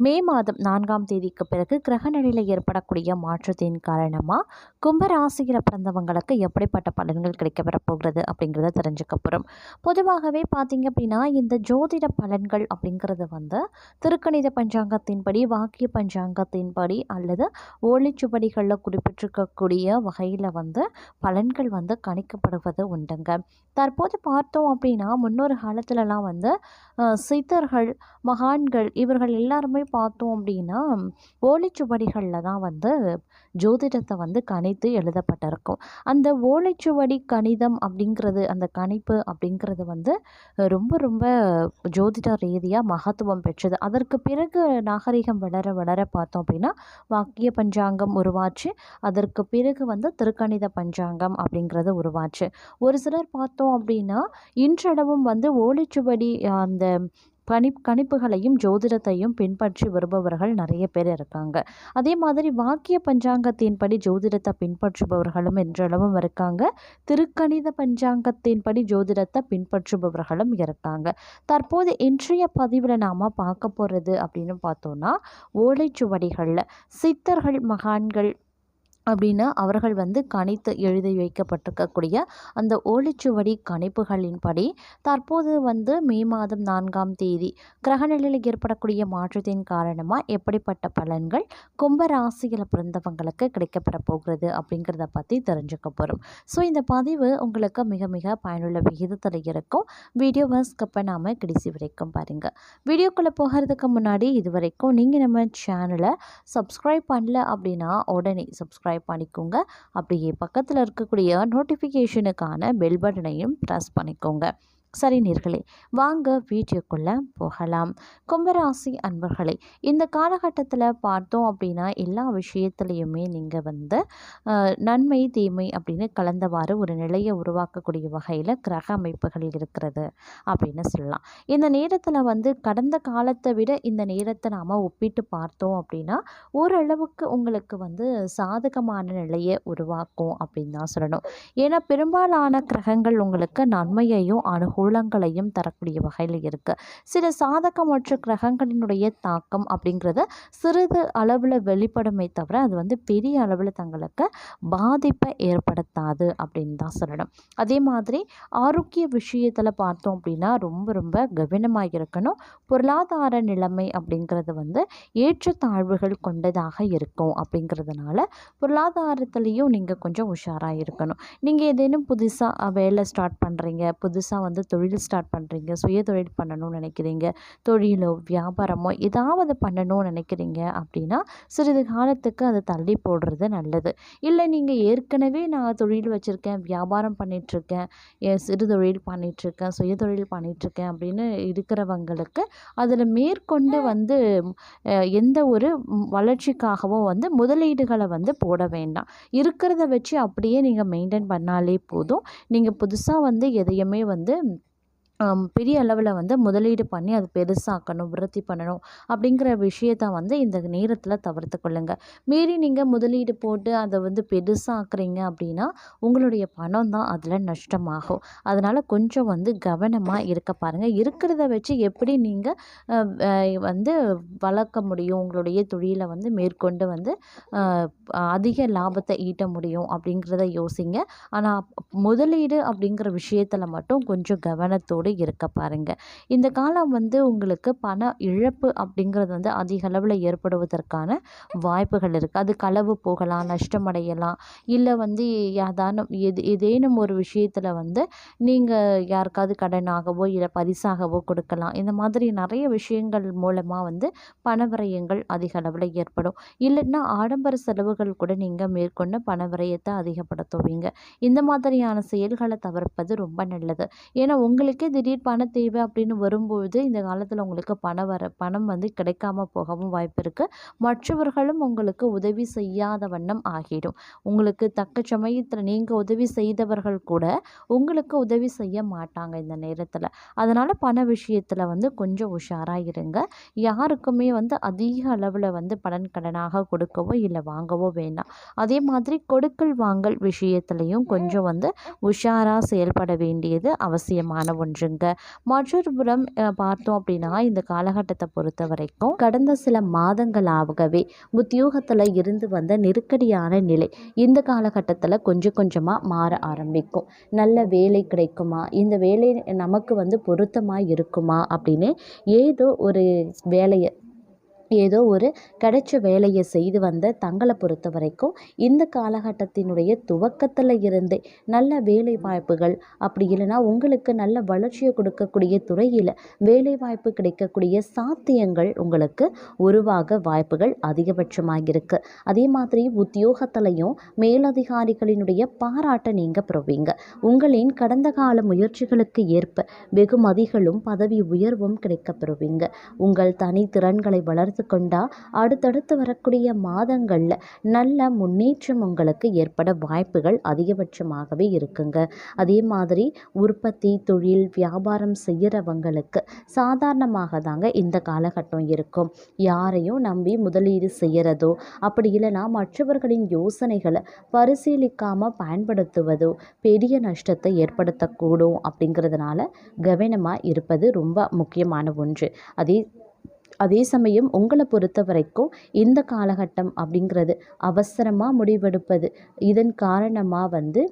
மே மாதம் நான்காம் தேதிக்கு பிறகு கிரக நிலையில் ஏற்படக்கூடிய மாற்றத்தின் காரணமாக கும்பராசியில் பிறந்தவங்களுக்கு எப்படிப்பட்ட பலன்கள் கிடைக்கப்பெற போகிறது அப்படிங்கிறத தெரிஞ்சுக்க போகிறோம் பொதுவாகவே பார்த்தீங்க அப்படின்னா இந்த ஜோதிட பலன்கள் அப்படிங்கிறது வந்து திருக்கணித பஞ்சாங்கத்தின்படி வாக்கிய பஞ்சாங்கத்தின்படி அல்லது ஓலைச்சுவடிகளில் குறிப்பிட்டிருக்கக்கூடிய வகையில் வந்து பலன்கள் வந்து கணிக்கப்படுவது உண்டுங்க. தற்போது பார்த்தோம் அப்படின்னா முன்னொரு காலத்துலலாம் வந்து சித்தர்கள் மகான்கள் இவர்கள் எல்லாருமே பார்த்தோம் அப்படின்னா ஓலைச்சுவடிகளில் தான் வந்து ஜோதிடத்தை வந்து கணித்து எழுதப்பட்டிருக்கும். அந்த ஓலைச்சுவடி கணிதம் அப்படிங்கிறது அந்த கணிப்பு அப்படிங்கிறது வந்து ரொம்ப ரொம்ப ஜோதிட ரீதியாக மகத்துவம் பெற்றது. அதற்கு பிறகு நாகரிகம் வளர வளர பார்த்தோம் அப்படின்னா வாக்கிய பஞ்சாங்கம் உருவாச்சு. அதற்கு பிறகு வந்து திருக்கணித பஞ்சாங்கம் அப்படிங்கிறது உருவாச்சு. ஒரு சிலர் பார்த்தோம் அப்படின்னா இன்றளவும் வந்து ஓலைச்சுவடி அந்த கணி கணிப்புகளையும் ஜோதிடத்தையும் பின்பற்றி வருபவர்கள் நிறைய பேர் இருக்காங்க. அதே மாதிரி வாக்கிய பஞ்சாங்கத்தின்படி ஜோதிடத்தை பின்பற்றுபவர்களும் என்றளவும் இருக்காங்க. திருக்கணித பஞ்சாங்கத்தின்படி ஜோதிடத்தை பின்பற்றுபவர்களும் இருக்காங்க. தற்போது இன்றைய பதிவில் நாம் பார்க்க போகிறது அப்படின்னு பார்த்தோன்னா ஓலைச்சுவடிகளில் சித்தர்கள் மகான்கள் அப்படின்னு அவர்கள் வந்து கணித்து எழுதி வைக்கப்பட்டிருக்கக்கூடிய அந்த ஓலைச்சுவடி கணிப்புகளின்படி தற்போது வந்து மே மாதம் நான்காம் தேதி கிரகநிலையில் ஏற்படக்கூடிய மாற்றத்தின் காரணமாக எப்படிப்பட்ட பலன்கள் கும்பராசியில் பிறந்தவங்களுக்கு கிடைக்கப்பட போகிறது அப்படிங்கிறத பற்றி தெரிஞ்சுக்க போகிறோம் ஸோ இந்த பதிவு உங்களுக்கு மிக மிக பயனுள்ள விகிதத்தில் இருக்கும். வீடியோவை ஸ்கிப் பண்ணாமல் கடைசி வரைக்கும் பாருங்கள் வீடியோக்குள்ளே போகிறதுக்கு முன்னாடி இது வரைக்கும் நீங்கள் நம்ம சேனலை சப்ஸ்கிரைப் பண்ணல அப்படின்னா உடனே சப்ஸ்கிரைப் பண்ணிக்கோங்க. அப்படியே பக்கத்தில் இருக்கக்கூடிய நோட்டிஃபிகேஷனுக்கான பெல் பட்டனையும் ப்ரெஸ் பண்ணிக்கோங்க. சரி நேர்களே வாங்க வீடியோக்குள்ளே போகலாம். கும்பராசி அன்பர்களே இந்த காலகட்டத்தில் பார்த்தோம் அப்படின்னா எல்லா விஷயத்துலேயுமே நீங்கள் வந்து நன்மை தீமை அப்படின்னு கலந்தவாறு ஒரு நிலையை உருவாக்கக்கூடிய வகையில் கிரக அமைப்புகள் இருக்கிறது அப்படின்னு சொல்லலாம். இந்த நேரத்தில் வந்து கடந்த காலத்தை விட இந்த நேரத்தை நாம் ஒப்பிட்டு பார்த்தோம் அப்படின்னா ஓரளவுக்கு உங்களுக்கு வந்து சாதகமான நிலையை உருவாக்கும் அப்படின்னு தான் சொல்லணும். ஏன்னா பெரும்பாலான கிரகங்கள் உங்களுக்கு நன்மையையும் அனுகூலங்களையும் தரக்கூடிய வகையில் இருக்குது சில சாதகமற்ற கிரகங்களினுடைய தாக்கம் அப்படிங்கிறத சிறிது அளவில் வெளிப்படுமே தவிர அது வந்து பெரிய அளவில் தங்களுக்கு பாதிப்பை ஏற்படுத்தாது அப்படின்னு தான் சொல்லணும். அதே மாதிரி ஆரோக்கிய விஷயத்தில் பார்த்தோம் அப்படின்னா ரொம்ப ரொம்ப கவனமாக இருக்கணும். பொருளாதார நிலைமை அப்படிங்கிறது வந்து ஏற்றத்தாழ்வுகள் கொண்டதாக இருக்கும் அப்படிங்கிறதுனால பொருளாதாரத்துலேயும் நீங்கள் கொஞ்சம் உஷாராக இருக்கணும். நீங்கள் ஏதேனும் புதுசாக வேலை ஸ்டார்ட் பண்ணுறீங்க புதுசாக வந்து தொழில் ஸ்டார்ட் பண்ணுறீங்க சுய தொழில் பண்ணணும்னு நினைக்கிறீங்க தொழிலோ வியாபாரமோ ஏதாவது பண்ணணும்னு நினைக்கிறீங்க அப்படின்னா சிறிது காலத்துக்கு அதை தள்ளி போடுறது நல்லது. இல்லை நீங்கள் ஏற்கனவே நான் தொழில் வச்சுருக்கேன் வியாபாரம் பண்ணிகிட்ருக்கேன் சிறு தொழில் பண்ணிகிட்ருக்கேன் சுய தொழில் பண்ணிகிட்ருக்கேன் அப்படின்னு இருக்கிறவங்களுக்கு அதில் மேற்கொண்டு வந்து எந்த ஒரு வளர்ச்சிக்காகவும் வந்து முதலீடுகளை வந்து போட வேண்டாம். இருக்கிறத வச்சு அப்படியே நீங்கள் மெயின்டைன் பண்ணாலே போதும். நீங்கள் புதுசாக வந்து எதையுமே வந்து பெரிய அளவில் வந்து முதலீடு பண்ணி அது பெருசாக்கணும் விருத்தி பண்ணணும் அப்படிங்கிற விஷயத்த வந்து இந்த நேரத்தில் தவிர்த்து கொள்ளுங்கள் மீறி நீங்கள் முதலீடு போட்டு அதை வந்து பெருசாக்குறீங்க அப்படின்னா உங்களுடைய பணம் தான் அதில் நஷ்டமாகும். அதனால் கொஞ்சம் வந்து கவனமாக இருக்க பாருங்கள் இருக்கிறத வச்சு எப்படி நீங்கள் வந்து வளர்க்க முடியும்? உங்களுடைய தொழிலை வந்து மேற்கொண்டு வந்து அதிக லாபத்தை ஈட்ட முடியும் அப்படிங்கிறத யோசிங்க. ஆனால் முதலீடு அப்படிங்கிற விஷயத்தில் மட்டும் கொஞ்சம் கவனத்தோடு இருக்க பாருங்க. இந்த காலம் வந்து உங்களுக்கு பண இழப்பு அப்படிங்கிறது வந்து அதிக அளவில் ஏற்படுவதற்கான வாய்ப்புகள் இருக்குது அது களவு போகலாம் நஷ்டமடையலாம் இல்லை வந்து யாதானும் எது ஏதேனும் ஒரு விஷயத்தில் வந்து நீங்கள் யாருக்காவது கடனாகவோ இல்லை பரிசாகவோ கொடுக்கலாம். இந்த மாதிரி நிறைய விஷயங்கள் மூலமாக வந்து பணவிரயங்கள் அதிக அளவில் ஏற்படும். இல்லைன்னா ஆடம்பர செலவுகள் கூட நீங்கள் மேற்கொண்டு பணவிரயத்தை அதிகப்படுத்துவீங்க. இந்த மாதிரியான செயல்களை தவிர்ப்பது ரொம்ப நல்லது. ஏன்னா உங்களுக்கே திடீர் பண தேவை அப்படின்னு வரும்பொழுது இந்த காலத்தில் உங்களுக்கு பணம் வர பணம் வந்து கிடைக்காம போகவும் வாய்ப்பு இருக்குது மற்றவர்களும் உங்களுக்கு உதவி செய்யாத வண்ணம் ஆகிடும். உங்களுக்கு தக்க சமயத்தில் நீங்கள் உதவி செய்தவர்கள் கூட உங்களுக்கு உதவி செய்ய மாட்டாங்க இந்த நேரத்தில். அதனால் பண விஷயத்தில் வந்து கொஞ்சம் உஷாராக இருங்க. யாருக்குமே வந்து அதிக அளவில் வந்து பலன் கடனாக கொடுக்கவோ இல்லை வாங்கவோ வேண்டாம். அதே மாதிரி கொடுக்கல் வாங்கல் விஷயத்துலையும் கொஞ்சம் வந்து உஷாராக செயல்பட வேண்டியது அவசியமான ஒன்று. ஒன்றுங்க மற்றொரு புறம் பார்த்தோம் அப்படின்னா இந்த காலகட்டத்தை பொறுத்த வரைக்கும் கடந்த சில மாதங்களாகவே உத்தியோகத்தில் இருந்து வந்த நெருக்கடியான நிலை இந்த காலகட்டத்தில் கொஞ்சம் கொஞ்சமாக மாற ஆரம்பிக்கும். நல்ல வேலை கிடைக்குமா? இந்த வேலை நமக்கு வந்து பொருத்தமாக இருக்குமா? அப்படின்னு ஏதோ ஒரு வேலையை ஏதோ ஒரு கிடைச்ச வேலையை செய்து வந்த தங்களை பொறுத்த வரைக்கும் இந்த காலகட்டத்தினுடைய துவக்கத்தில் இருந்தே நல்ல வேலை வாய்ப்புகள் அப்படி இல்லைன்னா உங்களுக்கு நல்ல வளர்ச்சியை கொடுக்கக்கூடிய துறையில் வேலை வாய்ப்பு கிடைக்கக்கூடிய சாத்தியங்கள் உங்களுக்கு உருவாக வாய்ப்புகள் அதிகபட்சமாக இருக்குது அதே மாதிரி உத்தியோகத்திலையும் மேலதிகாரிகளினுடைய பாராட்டை நீங்கள் பெறுவீங்க. உங்களின் கடந்த கால முயற்சிகளுக்கு ஏற்ப வெகுமதிகளும் பதவி உயர்வும் கிடைக்கப்பெறுவீங்க உங்கள் தனித்திறன்களை வளர்த்து கொண்டா அடுத்தடுத்து வரக்கூடிய மாதங்களில் நல்ல முன்னேற்றம் உங்களுக்கு ஏற்பட வாய்ப்புகள் அதிகபட்சமாகவே இருக்குங்க. அதே மாதிரி உற்பத்தி தொழில் வியாபாரம் செய்கிறவங்களுக்கு சாதாரணமாக தாங்க இந்த காலகட்டம் இருக்கும். யாரையும் நம்பி முதலீடு செய்கிறதோ அப்படி இல்லைன்னா மற்றவர்களின் யோசனைகளை பரிசீலிக்காமல் பயன்படுத்துவதோ பெரிய நஷ்டத்தை ஏற்படுத்தக்கூடும் அப்படிங்கிறதுனால கவனமாக இருப்பது ரொம்ப முக்கியமான ஒன்று. அதே அதே சமயம் உங்களை பொறுத்த வரைக்கும் இந்த காலகட்டம் அப்படிங்கிறது அவசரமாக முடிவெடுப்பது. இதன் காரணமாக வந்து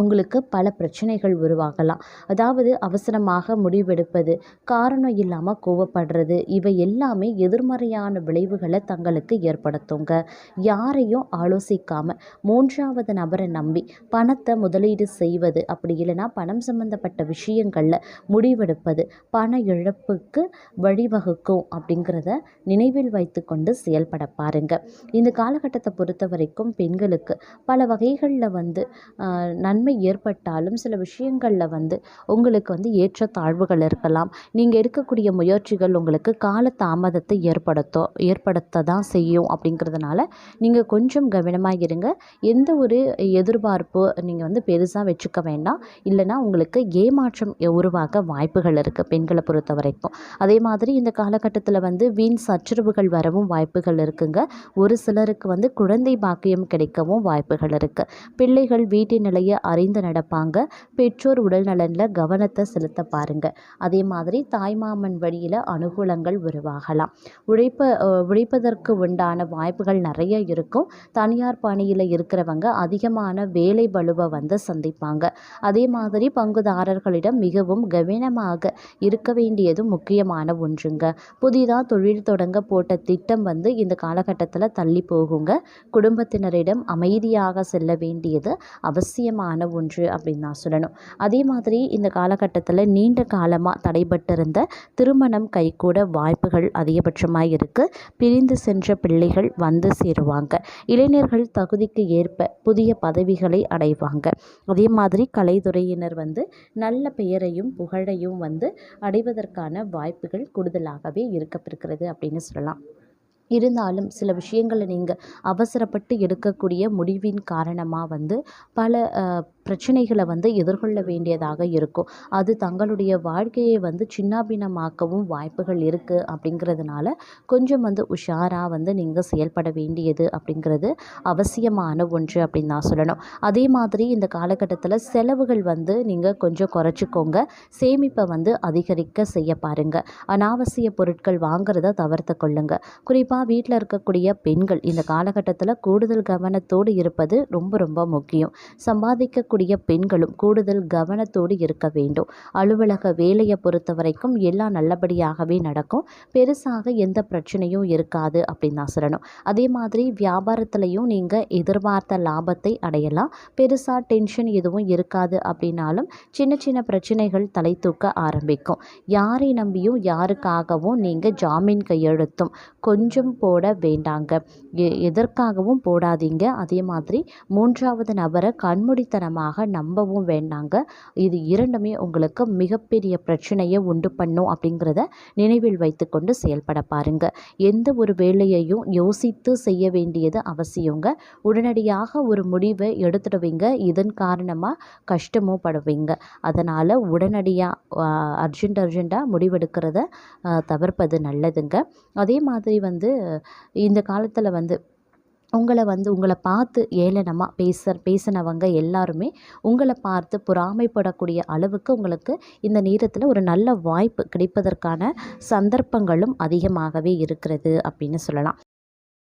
உங்களுக்கு பல பிரச்சனைகள் உருவாகலாம். அதாவது அவசரமாக முடிவெடுப்பது காரணம் இல்லாமல் கோவப்படுறது இவை எல்லாமே எதிர்மறையான விளைவுகளை தங்களுக்கு ஏற்படுத்துங்க. யாரையும் ஆலோசிக்காமல் மூன்றாவது நபரை நம்பி பணத்தை முதலீடு செய்வது அப்படி இல்லைன்னா பணம் சம்பந்தப்பட்ட விஷயங்களில் முடிவெடுப்பது பண இழப்புக்கு வழிவகுக்கும் அப்படிங்கிறத நினைவில் வைத்துக்கொண்டு செயல்பட பாருங்க. இந்த காலகட்டத்தை பொறுத்த வரைக்கும் பெண்களுக்கு பல வகைகளில் வந்து நன்மை நன்மை ஏற்பட்டாலும் சில விஷயங்களில் வந்து உங்களுக்கு வந்து ஏற்ற தாழ்வுகள் இருக்கலாம். நீங்கள் எடுக்கக்கூடிய முயற்சிகள் உங்களுக்கு கால தாமதத்தை ஏற்படுத்தோ ஏற்படுத்த தான் செய்யும் அப்படிங்கிறதுனால நீங்கள் கொஞ்சம் கவனமாக இருங்க. எந்த ஒரு எதிர்பார்ப்பு நீங்கள் வந்து பெருசாக வச்சுக்க வேண்டாம். இல்லைன்னா உங்களுக்கு ஏமாற்றம் உருவாக வாய்ப்புகள் இருக்குது பெண்களை பொறுத்த வரைக்கும். அதே மாதிரி இந்த காலகட்டத்தில் வந்து வீண் சச்சரவுகள் வரவும் வாய்ப்புகள் இருக்குங்க. ஒரு சிலருக்கு வந்து குழந்தை பாக்கியம் கிடைக்கவும் வாய்ப்புகள் இருக்குது பிள்ளைகள் வீட்டின் நிலையை அறிந்து நடப்பாங்க. பெற்றோர் உடல் நலனில் கவனத்தை செலுத்த பாருங்க. அதே மாதிரி தாய்மாமன் வழியில் அனுகூலங்கள் உருவாகலாம். உழைப்ப உழைப்பதற்கு உண்டான வாய்ப்புகள் நிறைய இருக்கும். தனியார் பணியில் இருக்கிறவங்க அதிகமான வேலை வலுவை வந்து சந்திப்பாங்க. அதே மாதிரி பங்குதாரர்களிடம் மிகவும் கவனமாக இருக்க வேண்டியது முக்கியமான ஒன்றுங்க. புதிதாக தொழில் தொடங்க போட்ட திட்டம் வந்து இந்த காலகட்டத்தில் தள்ளி போகுங்க. குடும்பத்தினரிடம் அமைதியாக செல்ல வேண்டியது அவசியமான ஒன்று அப்படின்னு நான் சொல்லணும். அதே மாதிரி இந்த காலகட்டத்தில் நீண்ட காலமாக தடைபட்டிருந்த திருமணம் கைகூட வாய்ப்புகள் அதிகபட்சமாக இருக்குது பிரிந்து சென்ற பிள்ளைகள் வந்து சேருவாங்க. இளைஞர்கள் தகுதிக்கு ஏற்ப புதிய பதவிகளை அடைவாங்க. அதே மாதிரி கலைத்துறையினர் வந்து நல்ல பெயரையும் புகழையும் வந்து அடைவதற்கான வாய்ப்புகள் கூடுதலாகவே இருக்கப்பெறுகிறது அப்படின்னு சொல்லலாம். இருந்தாலும் சில விஷயங்களை நீங்கள் அவசரப்பட்டு எடுக்கக்கூடிய முடிவின் காரணமாக வந்து பல பிரச்சனைகளை வந்து எதிர்கொள்ள வேண்டியதாக இருக்கும். அது தங்களுடைய வாழ்க்கையை வந்து சின்னாபின்னமாக்கவும் வாய்ப்புகள் இருக்குது அப்படிங்கிறதுனால கொஞ்சம் வந்து உஷாராக வந்து நீங்கள் செயல்பட வேண்டியது அப்படிங்கிறது அவசியமான ஒன்று அப்படின்னு நான் சொல்லணும். அதே மாதிரி இந்த காலகட்டத்தில் செலவுகள் வந்து நீங்கள் கொஞ்சம் குறைச்சிக்கோங்க. சேமிப்பை வந்து அதிகரிக்க செய்ய பாருங்கள் அனாவசிய பொருட்கள் வாங்குறத தவிர்த்து கொள்ளுங்க. குறிப்பாக வீட்டில் இருக்கக்கூடிய பெண்கள் இந்த காலகட்டத்தில் கூடுதல் கவனத்தோடு இருப்பது ரொம்ப ரொம்ப முக்கியம். சம்பாதிக்கக்கூடிய பெண்களும் கூடுதல் கவனத்தோடு இருக்க வேண்டும். அலுவலக வேலையை பொறுத்த வரைக்கும் எல்லாம் நல்லபடியாகவே நடக்கும். பெருசாக எந்த பிரச்சனையும் இருக்காது அப்படின்னு தான் சொல்லணும். அதே மாதிரி வியாபாரத்துலேயும் நீங்கள் எதிர்பார்த்த லாபத்தை அடையலாம். பெருசாக டென்ஷன் எதுவும் இருக்காது அப்படின்னாலும் சின்ன சின்ன பிரச்சனைகள் தலை தூக்க ஆரம்பிக்கும். யாரை நம்பியும் யாருக்காகவும் நீங்கள் ஜாமீன் கையெழுத்தும் கொஞ்சம் போட வேண்டாங்க. எ- எதற்காகவும் போடாதீங்க. அதே மாதிரி மூன்றாவது நபரை கண்மூடித்தனமாக ஆக நம்பவும் வேண்டாங்க. இது இரண்டுமே உங்களுக்கு மிகப்பெரிய பிரச்சனையை உண்டு பண்ணும் அப்படிங்கிறத நினைவில் வைத்துக்கொண்டு செயல்பட பாருங்க. எந்த ஒரு வேலையையும் யோசித்து செய்ய வேண்டியது அவசியங்க. உடனடியாக ஒரு முடிவை எடுத்துடுவீங்க. இதன் காரணமாக கஷ்டமும் படுவீங்க. அதனால் உடனடியாக அர்ஜென்ட் அர்ஜெண்ட்டாக முடிவெடுக்கிறத தவிர்ப்பது நல்லதுங்க. அதே மாதிரி வந்து இந்த காலத்தில் வந்து உங்களை வந்து உங்களை பார்த்து ஏளனமாக பேச பேசினவங்க எல்லாருமே உங்களை பார்த்து பொறாமைப்படக்கூடிய அளவுக்கு உங்களுக்கு இந்த நேரத்தில் ஒரு நல்ல வாய்ப்பு கிடைப்பதற்கான சந்தர்ப்பங்களும் அதிகமாகவே இருக்கிறது அப்படின்னு சொல்லலாம்.